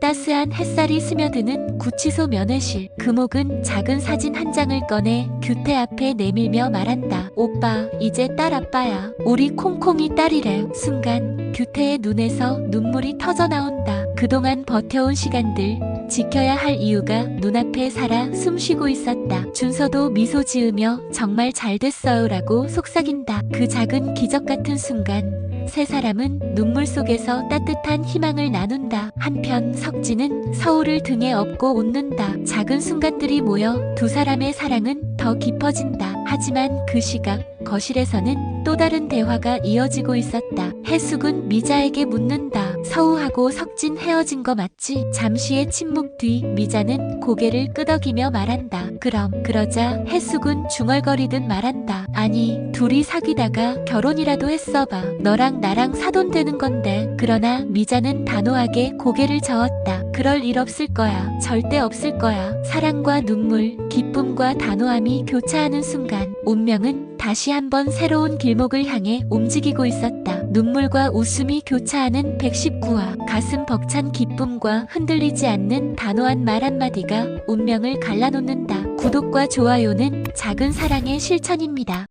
따스한 햇살이 스며드는 구치소 면회실. 금옥은 작은 사진 한 장을 꺼내 규태 앞에 내밀며 말한다. 오빠, 이제 딸 아빠야. 우리 콩콩이 딸이래. 순간 규태의 눈에서 눈물이 터져 나온다. 그동안 버텨온 시간들, 지켜야 할 이유가 눈앞에 살아 숨쉬고 있었다. 준서도 미소 지으며 정말 잘 됐어요라고 속삭인다. 그 작은 기적 같은 순간 세 사람은 눈물 속에서 따뜻한 희망을 나눈다. 한편 석진은 서울을 등에 업고 웃는다. 작은 순간들이 모여 두 사람의 사랑은 더 깊어진다. 하지만 그 시각 거실에서는 또 다른 대화가 이어지고 있었다. 해숙은 미자에게 묻는다. 서우하고 석진 헤어진 거 맞지? 잠시의 침묵 뒤 미자는 고개를 끄덕이며 말한다. 그럼 그러자 해숙은 중얼거리듯 말한다. 아니 둘이 사귀다가 결혼이라도 했어봐. 너랑 나랑 사돈 되는 건데. 그러나 미자는 단호하게 고개를 저었다. 그럴 일 없을 거야. 절대 없을 거야. 사랑과 눈물, 기쁨과 단호함이 교차하는 순간 운명은 다시 한번 새로운 길목을 향해 움직이고 있었다. 눈물과 웃음이 교차하는 119화 가슴 벅찬 기쁨과 흔들리지 않는 단호한 말 한마디가 운명을 갈라놓는다. 구독과 좋아요는 작은 사랑의 실천입니다.